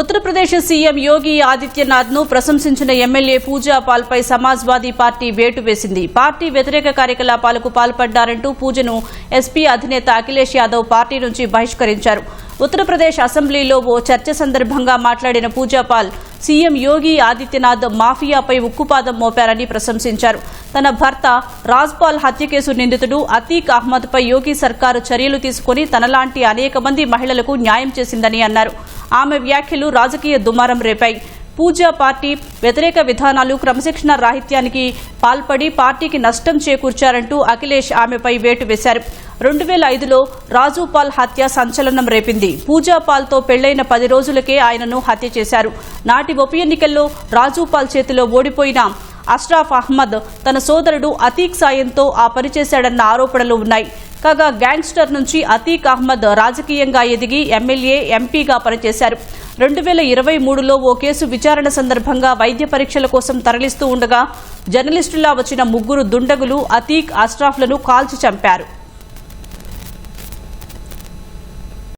Uttar Pradesh CM Yogi ఆదిత్యనాథ్ను ప్రశంసించిన MLA Pooja పాల్పై సమాజ్వాదీ పార్టీ వేటు వేసింది. పార్టీ వ్యతిరేక కార్యకలాపాలకు పాల్పడ్డారంటూ పూజను ఎస్పీ అధినేత అఖిలేష్ యాదవ్ పార్టీ నుంచి బహిష్కరించారు. ఉత్తరప్రదేశ్ అసెంబ్లీలో ఓ చర్చ సందర్భంగా మాట్లాడిన పూజాపాల్ సీఎం యోగి ఆదిత్యనాథ్ మాఫియాపై ఉక్కుపాదం మోపారని ప్రశంసించారు. తన భర్త రాజ్పాల్ హత్య కేసు నిందితుడు అతీక్ అహ్మద్పై యోగి సర్కారు చర్యలు తీసుకుని తనలాంటి అనేక మంది మహిళలకు న్యాయం చేసిందని అన్నారు. ఆమె వ్యాఖ్యలు రాజకీయ దుమారం రేపాయి. పూజా పార్టీ వ్యతిరేక విధానాలు క్రమశిక్షణ రాహిత్యానికి పాల్పడి పార్టీకి నష్టం చేకూర్చారంటూ అఖిలేష్ ఆమెపై వేటు వేశారు. రెండు వేల ఐదులో రాజుపాల్ హత్య సంచలనం రేపింది. పూజాపాల్తో పెళ్ళైన పది రోజులకే ఆయనను హత్య చేశారు. నాటి ఉప ఎన్నికల్లో రాజుపాల్ చేతిలో ఓడిపోయిన అష్రాఫ్ అహ్మద్ తన సోదరుడు అతీక్ సాయంతో ఆ పని చేశాడన్న ఆరోపణలు ఉన్నాయి. కాగా గ్యాంగ్స్టర్ నుంచి అతీక్ అహ్మద్ రాజకీయంగా ఎదిగి ఎమ్మెల్యే ఎంపీగా పనిచేశారు. రెండు వేల ఇరవై మూడులో ఓ కేసు విచారణ సందర్భంగా వైద్య పరీక్షల కోసం తరలిస్తూ ఉండగా జర్నలిస్టులా వచ్చిన ముగ్గురు దుండగులు అతీక్ అష్రాఫ్లను కాల్చి చంపారు.